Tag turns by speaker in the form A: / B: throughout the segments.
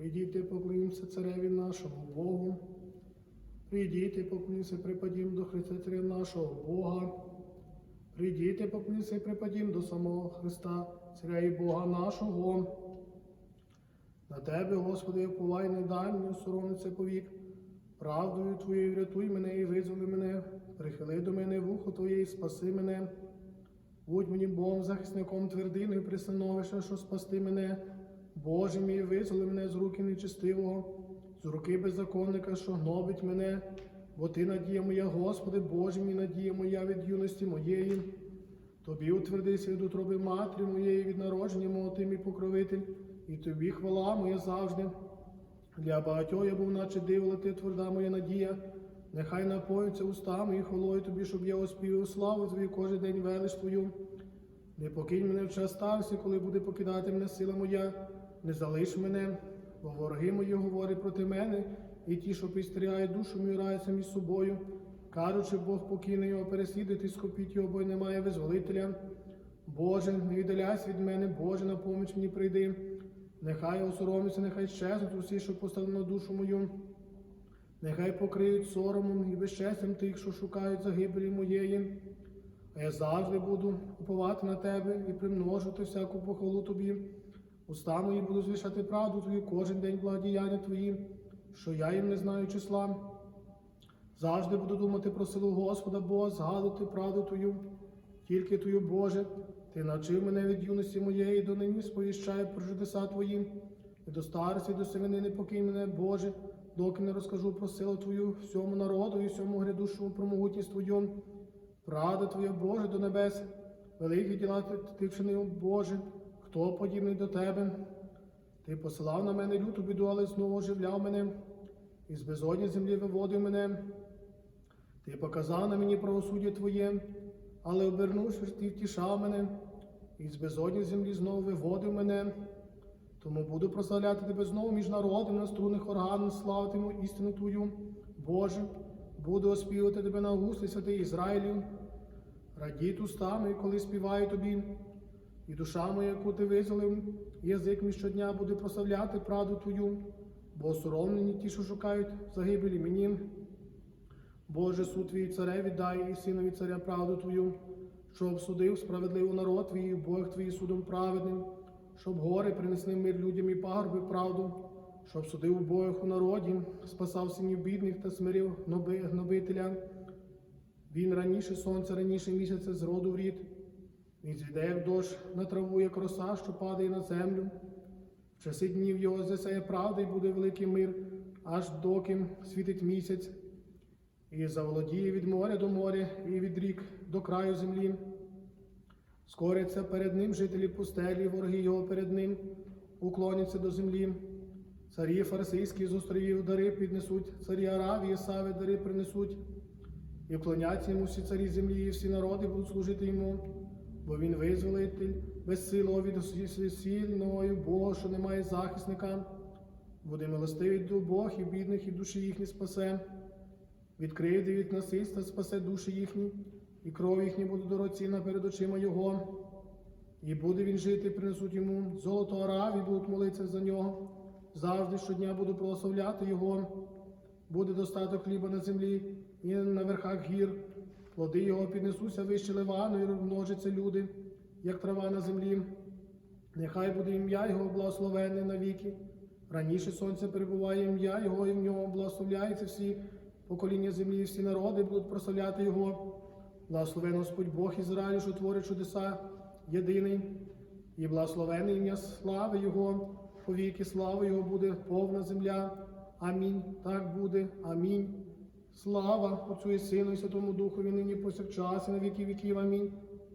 A: Прийдіте, поклонимося цареві нашому Богу. Прийдіте, поклонимося, припадім до Христа нашого Бога. Прийдіте, поклонимося і припадім до самого Христа, Царя і Бога нашого. На тебе, Господи, оповай, не дай мені соромиться повік. Правдою Твоєю врятуй мене і визволи мене, прихили до мене вухо Твоє і спаси мене. Будь мені Богом, захисником твердиною пристановища, що спасти мене. Боже мій, визволи мене з руки нечестивого, з руки беззаконника, що гнобить мене, бо Ти надія моя, Господи, Боже мій, надія моя від юності моєї. Тобі утвердися від утроби матері моєї, від народження мого ти мій покровитель, і тобі хвала моя завжди. Для багатьох я був, наче диво, ти тверда моя надія. Нехай напоються устами і хвалою тобі, щоб я оспівав славу твою кожен день велич твою. Не покинь мене в час стався, коли буде покидати мене сила моя, не залиш мене, бо вороги мої говорять проти мене, і ті, що підстерігають душу мою, раються між собою, кажучи, Бог покине його, переслідуйте, скопіть його, бо й немає визволителя. Боже, не віддаляйся від мене, Боже, на поміч мені прийди. Нехай осоромиться, нехай щезнуть усі, що поставили на душу мою. Нехай покриють соромом і безчестям тих, що шукають загибелі моєї. А я завжди буду уповати на тебе і примножити всяку похвалу тобі. Уста мої буду звішати правду твою кожен день благодіяння твої, що я їм не знаю числа. Завжди буду думати про силу Господа Бога, згадувати правду Твою, тільки Твою, Боже, Ти навчив мене від юності моєї до нині сповіщаю про чудеса Твої, і до старості, до семени не покинь мене, Боже, доки не розкажу про силу Твою всьому народу і всьому грядущому про могутність Твою. Правда Твоя, Боже, до небес, великі діла Ти вчинив, Боже, хто подібний до Тебе? Ти посилав на мене люту біду, але знову оживляв мене, і з безодні землі виводив мене. Ти показав на мені правосуддя Твоє, але обернувшись, ти втішав мене, і з безодні землі знову виводив мене. Тому буду прославляти тебе знову між народами на струнних органах, славитиму істину Твою, Боже, буду оспівати тебе на гуслі, святий Ізраїлів. Радіть устами, коли співаю тобі, і душа моя, яку ти визволив, язик мій щодня буде прославляти правду Твою, бо осоромлені ті, що шукають загибелі мені. Боже, суд твій цареві дай і синові царя правду Твою, щоб судив справедливо народ твій, і Бог твій судом праведним, щоб гори принесли мир людям і пагорби правду, щоб судив убогих у народі, спасав синів бідних та смирив гноби- гнобителя. Він раніше сонця, раніше місяця з роду в рід. Він зійде, як дощ на траву, як роса, що падає на землю. В часи днів його засяє правда і буде великий мир, аж доки світить місяць, і заволодіє від моря до моря, і від рік до краю землі. Скоряться перед ним жителі пустелі, вороги його перед ним, уклоняться до землі. Царі фарсійські з островів дари піднесуть, царі Аравії, Сави дари принесуть. І вклоняться йому всі царі землі, і всі народи будуть служити йому, бо він визволитель, безсилого від сильного Бога, що немає захисника, буде милостивий до Бог і бідних, і душі їхні спасе, від кривди, від насильства спасе душі їхні, і кров їхні буде дорогоцінна перед очима Його. І буде він жити, принесуть йому золото Араві, будуть молитися за нього. Завжди щодня буду благословляти Його. Буде достаток хліба на землі і на верхах гір. Плоди його піднесуться вище ливану, і множаться люди, як трава на землі. Нехай буде ім'я Його благословенне навіки. Раніше сонце перебуває ім'я Його, і в ньому благословляються всі покоління землі, і всі народи будуть прославляти Його. Благословен Господь Бог Ізраїлю, що творить чудеса єдиний, і благословене ім'я слави Його, повіки слави Його буде повна земля. Амінь. Так буде. Амінь. Слава Отцю і Сину і Святому Духові нині повсякчас і на віки віків. Амінь.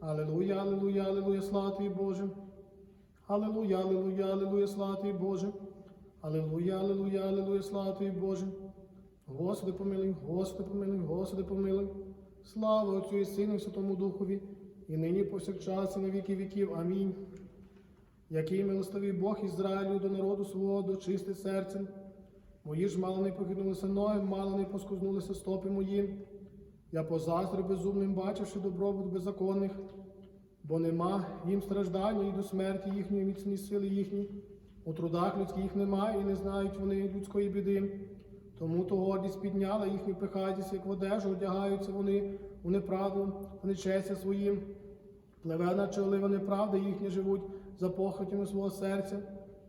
A: Алілуя, алілуя, алілуя, слава тобі, Боже. Алілуя, алілуя, алілуя, слава тобі, Боже. Алілуя, алілуя, алілуя, слава тобі, Боже. Господи помилуй, Господи помилуй, Господи помилуй. Слава Отцю і Сину і Святому Духові, і нині повсякчас і на віки віків. Амінь. Який милостивий Бог Ізраїлю до народу свого, до чисте серцем. Мої ж мало не похитнулися ноги, мало не поскузнулися стопи мої. Я позаздрю безумним, бачивши добробут беззаконних, бо нема їм страждання і до смерті їхньої міцні сили їхні. У трудах людських немає і не знають вони людської біди. Тому то гордість підняла їхню пихатість, як в одежу одягаються вони у неправду, в нечестя своїм. Пливе, наче олива неправда, їхні живуть за похотями свого серця.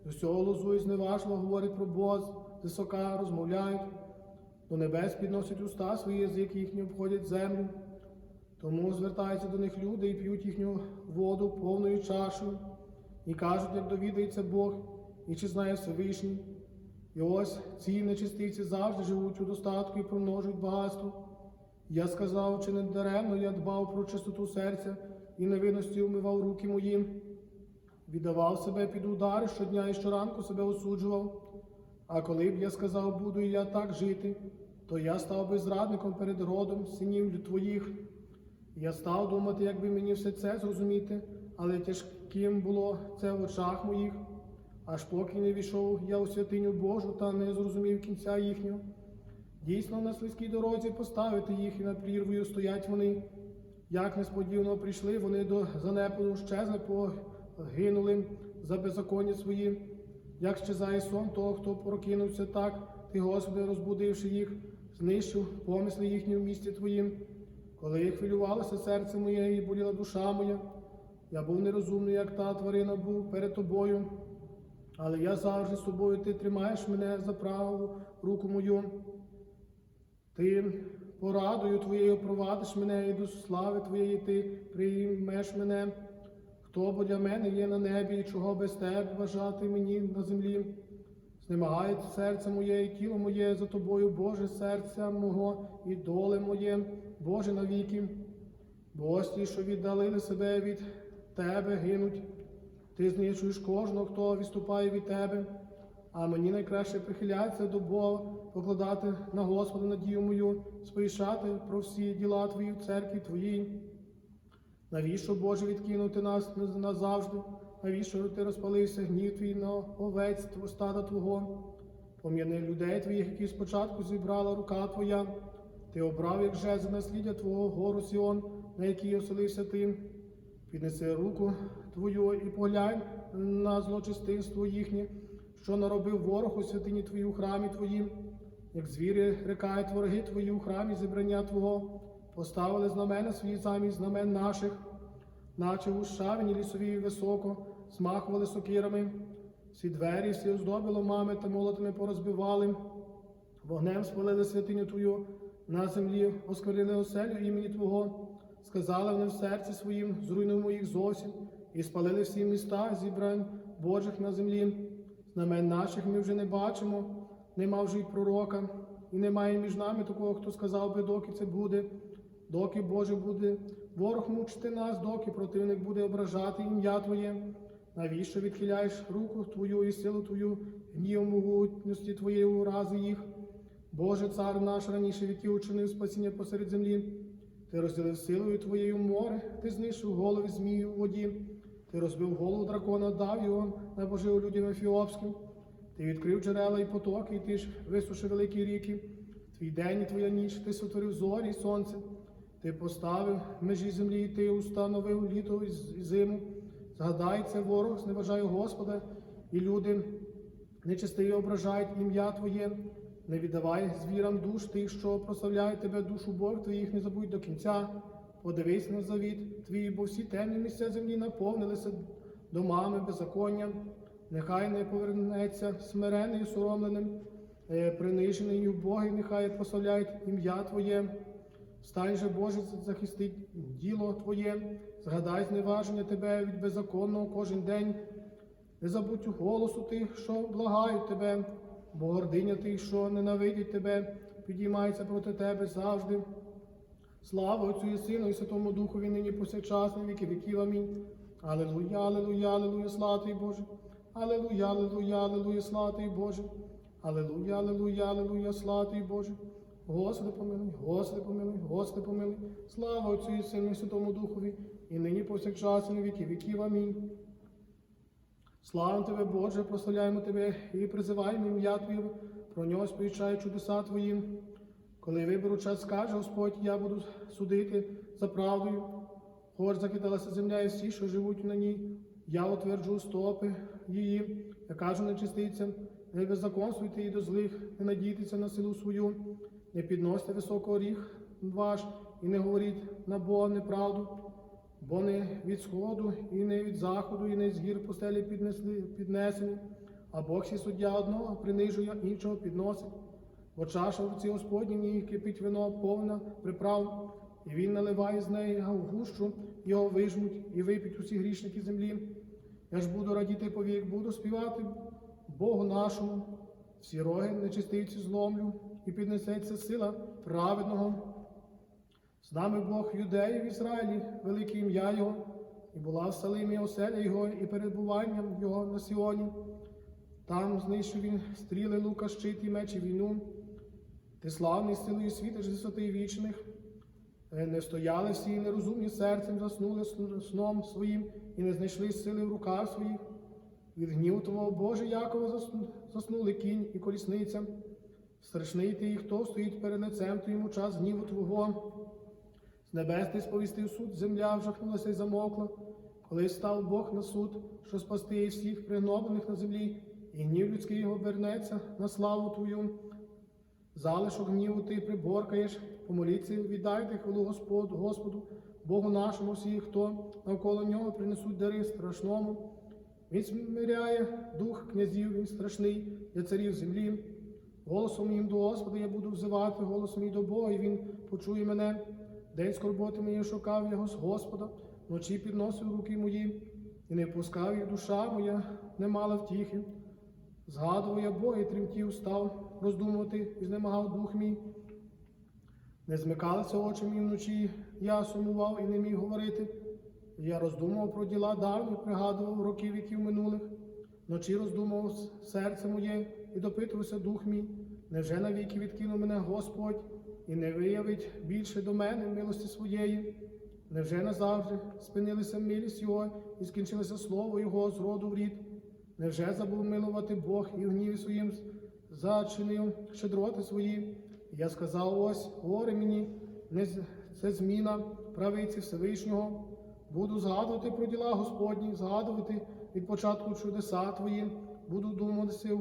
A: З усього лозу зневажливо говорять про Бога, з висока розмовляють, до небес підносять уста свої, язик їхні обходять землю. Тому звертаються до них люди і п'ють їхню воду повною чашею, і кажуть, як довідається Бог, і чи знає Всевишній. І ось ці нечистивці завжди живуть у достатку і примножують багатство. Я сказав, чи не даремно я дбав про чистоту серця і невинності умивав руки моїм, віддавав себе під удари щодня і щоранку себе осуджував. А коли б я сказав, буду я так жити, то я став би зрадником перед родом синів твоїх. Я став думати, як би мені все це зрозуміти, але тяжким було це в очах моїх, аж поки не війшов я у святиню Божу та не зрозумів кінця їхнього. Дійсно, на слизькій дорозі поставити їх і над прірвою стоять вони. Як несподівано прийшли, вони до занепаду щезли, погинули за беззаконня свої. Як щезає сон того, хто прокинувся так, ти, Господи, розбудивши їх, знищив помисли їхні в місті Твоїм. Коли хвилювалося серце моє і боліла душа моя, я був нерозумний, як та тварина був перед тобою, але я завжди з собою ти тримаєш мене за праву руку мою. Ти порадою твоєю провадиш мене і до слави твоєї ти приймеш мене. Хто бо для мене є на небі, і чого без тебе бажати мені на землі? Знемагає серце моє і тіло моє за тобою, Боже, серця мого і доле моє, Боже навіки. Бо ті, що віддалили себе від Тебе, гинуть. Ти знищуєш кожного, хто відступає від Тебе, а мені найкраще прихиляється до Бога, покладати на Господа надію мою, сповіщати про всі діла Твої в церкві Твоїй. Навіщо, Боже, відкинути нас назавжди? Навіщо ти розпалився гнів твій на овець стада Твого? Пом'яни людей твоїх, які спочатку зібрала рука Твоя. Ти обрав, як жезл насліддя Твого гору Сіон, на якій оселився ти. Піднеси руку Твою і поглянь на злочистинство їхнє, що наробив ворог у святині Твої у храмі Твоїм. Як звірі рикають вороги Твої у храмі зібрання Твого, поставили знамена свої замість знамен наших наче у шавні лісові високо, змахували сокирами, всі двері, всі оздоби ломами та молотами порозбивали, вогнем спалили святиню Твою, на землі осквернили оселю імені Твого, сказали вони в серці своїм, зруйнуємо їх зовсім, і спалили всі міста зібрань Божих на землі. Знамен наших ми вже не бачимо, нема вже й пророка, і немає між нами такого, хто сказав би, доки це буде доки Боже буде ворог мучити нас, доки противник буде ображати ім'я Твоє. Навіщо відхиляєш руку Твою і силу Твою, гнівом могутності Твоєї урази їх? Боже, цар наш раніше віків учинив спасіння посеред землі. Ти розділив силою Твоєю море, ти знищив голови змію у воді, ти розбив голову дракона, дав його на поживу людям ефіопським. Ти відкрив джерела і потоки, і ти ж висушив великі ріки. Твій день і твоя ніч, ти сотворив зорі і сонце. Ти поставив межі землі, ти установив літо і зиму. Згадай це ворог, зневажає Господа, і люди нечистиві ображають ім'я Твоє. Не віддавай звірам душ тих, що прославляють тебе, душу Бог твоїх, не забудь до кінця. Подивись на завіт твій, бо всі темні місця землі наповнилися домами беззаконня. Нехай не повернеться смиренний і соромленим, е, принижений і убогий, нехай прославляють ім'я Твоє. Стань же, Боже, захистить діло Твоє, згадай зневаження Тебе від беззаконного кожен день. Не забудь у голосу тих, що благають Тебе, бо гординя тих, що ненавидять Тебе, підіймається проти Тебе завжди. Слава Отцю і Сину і Святому Духові нині повсякчас, віки віків. Амінь. Алелуя, алелуя, алелуя, слава Тобі, Боже. Алелуя, алелуя, алелуя, слава Тобі, Боже. Алелуя, алелуя, алелуя, слава Тобі, Боже. Господи помилуй, Господи помилуй, Господи помилуй. Слава Отцю і Сину і Святому Духові, і нині повсякчас, і на віки віків. Амінь. Слава Тебе, Боже, прославляємо Тебе і призиваємо ім'я Твоє, про нього сповіщає чудеса Твої. Коли виберу час, скаже Господь, я буду судити за правдою. Хоч закидалася земля і всі, що живуть на ній, я утверджу стопи її, я кажу нечистицям, не беззаконствуйте і до злих, не надійтеся на силу свою, не підносьте високого ріг ваш і не говоріть на Бога неправду, бо не від сходу, і не від заходу, і не з гір пустелі піднесли, піднесені, а Бог сі суддя одного принижує, іншого підносить. Бо чаша в руці Господній кипить вино повна приправ, і він наливає з неї гущу, його вижмуть і вип'ють усі грішники землі. Я ж буду радіти повік, буду співати Богу нашому, всі роги нечистивці зломлю, і піднесеться сила праведного. З нами Бог юдеїв в Ізраїлі, велике ім'я Його, і була в Салимі оселя Його, і перебуванням Його на Сіоні. Там знищив він стріли, лука, щит і меч і війну. Ти славний силою світиш висоти вічних. Е, Не стояли всі нерозумні серцем, заснули сном своїм і не знайшли сили в руках своїх. Від гніву Твого Боже Якова заснули кінь і колісниця. Страшний ти, і хто стоїть перед лицем Твоїм у час гніву Твого. З небес ти сповістив суд, земля вжахнулася й замокла. Коли став Бог на суд, що спасти всіх пригноблених на землі, і гнів людський обернеться на славу Твою. Залишок гніву ти приборкаєш, помоліться, віддайте хвалу Господу, Господу, Богу нашому всі, хто навколо нього принесуть дари страшному. Він смиряє дух князів, він страшний для царів землі. Голосом моїм до Господа я буду взивати, голосом мій до Бога, і він почує мене. День скорботи моєї шукав я з Господа, вночі підносив руки мої, і не пускав їх душа моя, не мала втіхи. Згадував я Бога і тремтів, став роздумувати і знемагав дух мій. Не змикалися очі мені вночі, я сумував і не міг говорити. Я роздумував про діла давні, пригадував років віків минулих. Вночі роздумував серце моє і допитувався дух мій. Невже навіки відкинув мене Господь і не виявить більше до мене милості своєї? Невже назавжди спинилися милість Його і скінчилося слово Його з роду в рід? Невже забув милувати Бог і в гніві своїм зачинив щедроти свої? Я сказав ось, горе мені, це зміна правиці Всевишнього. Буду згадувати про діла Господні, згадувати від початку чудеса Твої, буду думати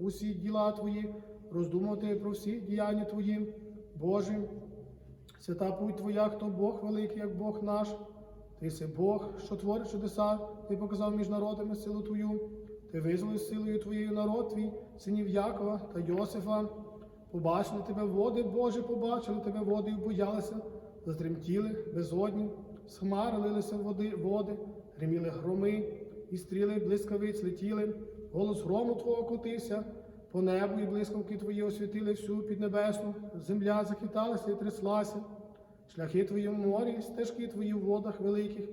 A: усі діла Твої, роздумувати про всі діяння Твої, Боже. Свята путь Твоя, хто Бог великий, як Бог наш. Ти си Бог, що творить чудеса, ти показав між народами силу Твою. Ти визволив силою Твоєю народ твій, синів Якова та Йосифа. Побачили тебе води, Боже, побачили тебе води боялися, затремтіли безодні, з хмари лилися води, води, гриміли громи, і стріли блискавиць летіли, голос грому Твого котився, по небу і блискавки Твої освітили всю піднебесну, земля захиталася і тряслася. Шляхи твої в морі, стежки твої в водах великих,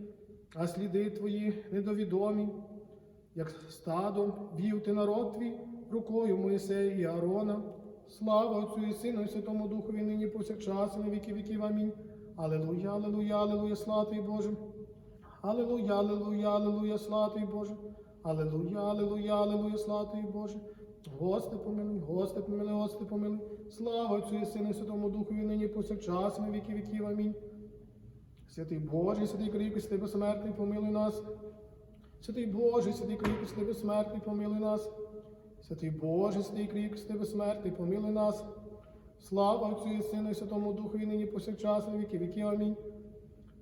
A: а сліди твої недовідомі. Як стадом вів ти народ твій рукою Моїсея і Аарона. Слава Отцю і Сину, і Святому Духові нині повсякчас і на віки віків. Амінь. Алелуя, алелуя, алелуя, слава тобі, Боже. Алелуя, алелуя, алелуя, слава тобі, Боже. Алелуя, алелуя, алелуя, слава тобі, Боже. Господи помилуй, Господи помилуй, Господи помилуй. Слава Отцю і Сину, Святому Духові нині повсякчас на віки віків. Амінь. Святий Боже, святий кріпкий, святий безсмертний, помилуй нас. Святий Боже, святий кріпкий, святий безсмертний, помилуй нас. Святий Боже, святий кріпкий, святий безсмертний, помилуй нас. Слава Отцю і Сину, і Святому Духові нині повсякчас на віки віків. Амінь.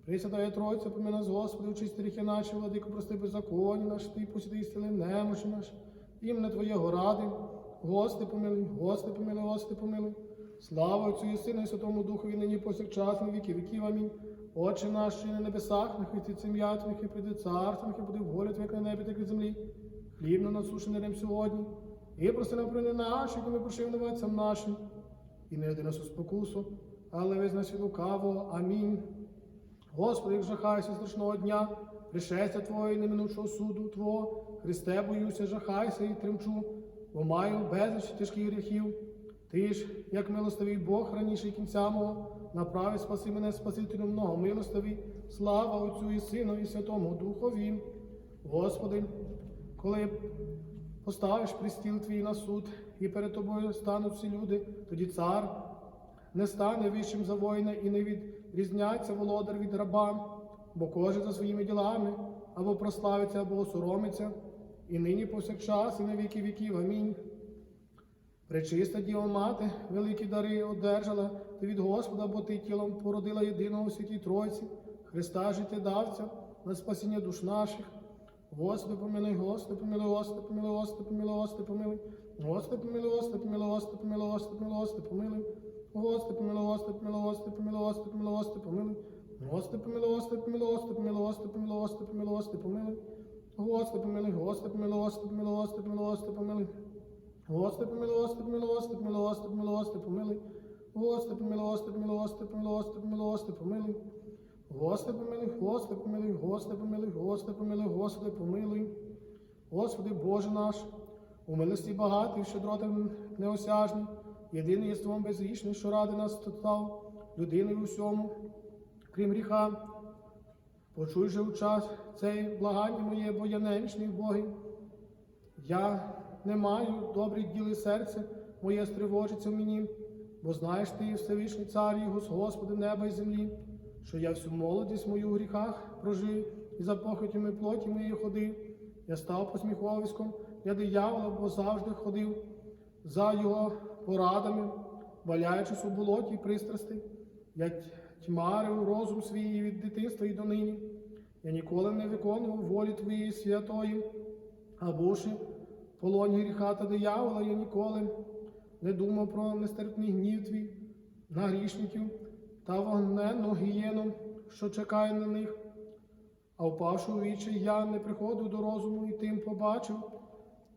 A: Пресвятая Тройця, помилуй нас, Господи, очисти гріхи наші, владико, прости беззаконні наші, Ти посіти і стіли немощі наші. Ім'я Твоєго ради. Господи, помилуй, Господи, помилуй, Господи, помилуй. Слава Отцю і Сину, і Святому Духові, нині повсякчас, на віки віків. Амінь. Отче наш, що на небесах, нехай святиться ім'я Твоє, нехай прийде царство, нехай буде воля Твоя, як на небі, так і на землі. Хліб на насушений нам сьогодні. І проси нам прини наші, ми прощаємо винуватцям нашим. І не веди нас у спокусу, але визнай від лукавого. Амінь. Господи, як жахайся страшного дня, пришестя Твого і неминучого суду Твого, Христе, боюся, жахайся і тремчу, бо маю безліч тяжких гріхів. Ти ж, як милостивий Бог, раніше кінця мого, направи спаси мене, Спасителю много милостивий, слава Отцю і Сину, і Святому Духові. Господи, коли поставиш пристіл твій на суд, і перед тобою стануть всі люди, тоді цар не стане вищим за воїна і не відрізняться володар від раба, бо кожен за своїми ділами або прославиться, або осоромиться, і нині повсякчас, і на віки віків. Амінь. Пречиста Діва Мати, великі дари одержала ти від Господа, бо ти тілом породила єдиного у святій Тройці, Христа життєдавця, на спасіння душ наших. Господи, помилуй, Господи, помилуй, Господи, помилуй, Господи, помилуй, Господи, помилуй. Господи, помилуй, Господи, помилуй, Господи, помилуй, Господи, помилуй, Господи, помилуй. Господи, помилуй, Господи, помилуй, Господи, помилуй, Господи, помилуй, Господи, помилуй. Господи, помилуй, Господи, помилуй, Господи, помилуй, Господи, помилуй, Господи, помилуй, Господи, помилуй. Господи, помилуй, Господи, помилуй, Господи, помилуй, Господи, помилуй, Господи, помилуй. Господи, помилуй, Господи, помилуй, Господи, помилуй, Господи, помилуй, Господи, помилуй. Господи, помилуй, Господи, помилуй, Господи, помилуй, Господи, помилуй, Господи, помилуй. Господи, помилуй, Господи, помилуй, Господи, помилуй, Господи, помилуй, Господи, помилуй. Господи, Боже наш, у милості багатий, щедроти неосяжний, єдиний єством безгрішний, що ради нас став, людиною у всьому, крім гріха. Почуй же у час цей благання моє, бо я немічний Боги. Я не маю добрих діл і серце, моє стривожиться в мені, бо знаєш ти, Всевишній Цар, і Гос- Господи неба і землі, що я всю молодість мою у гріхах прожив, і за похотями плоті моєї ходив. Я став посміховиськом для диявола, бо завжди ходив за його порадами, валяючись у болоті пристрасти. Я тьмарив розум свій від дитинства і донині. Я ніколи не виконував волі Твоєї святої, а бувши в полоні гріха та диявола, я ніколи не думав про нестерпний гнів твій на грішників та вогненну гієну, що чекає на них. А впавши у вічі, я не приходив до розуму і тим побачив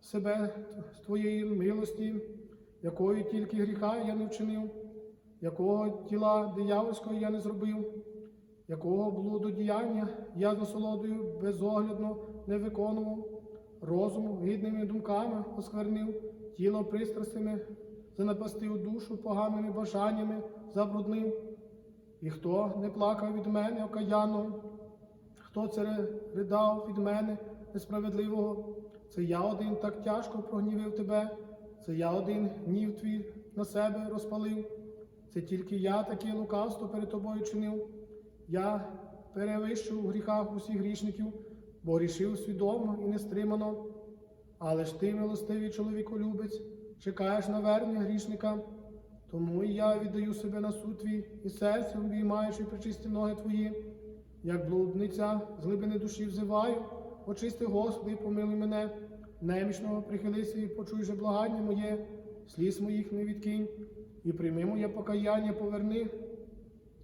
A: себе з твоєї милості, якої тільки гріха я не вчинив, якого тіла диявольського я не зробив, якого блудодіяння я з насолодою безоглядно не виконував, розуму гідними думками осквернив, тіло пристрастями занапастив душу поганими бажаннями забруднив. І хто не плакав від мене окаянно, хто це ридав від мене несправедливого, це я один так тяжко прогнівив тебе, це я один гнів твій на себе розпалив, це тільки я таке лукавство перед тобою чинив. Я перевищив у гріхах усіх грішників, бо грішив свідомо і нестримано. Але ж ти, милостивий чоловіколюбець, чекаєш на вернення грішника. Тому і я віддаю себе на суд твій і серцем обіймаючи причисті ноги твої, як блудниця з глибини душі взиваю, очисти, Господи, помилуй мене, немічного прихилися і почуй же благання моє, сліз моїх не відкинь, і прийми моє покаяння, поверни,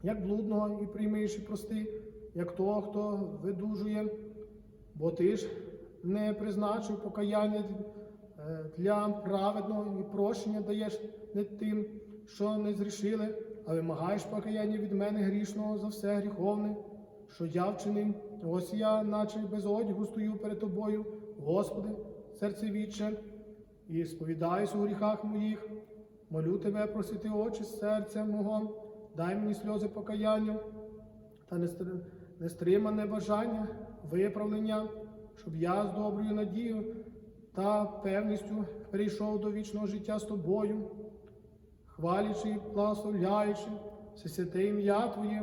A: як блудного, і приймиш і прости, як того, хто видужує, бо ти ж не призначив покаяння е, для праведного і прощення даєш не тим, що не зрішили, а вимагаєш покаяння від мене грішного за все гріховне, що я вчинив. Ось я, наче без одягу, стою перед тобою, Господи, серце віче, і сповідаюсь у гріхах моїх. Молю тебе, просити очі з серця мого, дай мені сльози покаяння та нестримане бажання, виправлення, щоб я з доброю надією та певністю перейшов до вічного життя з тобою, хвалячи, благословляючи все святе ім'я Твоє,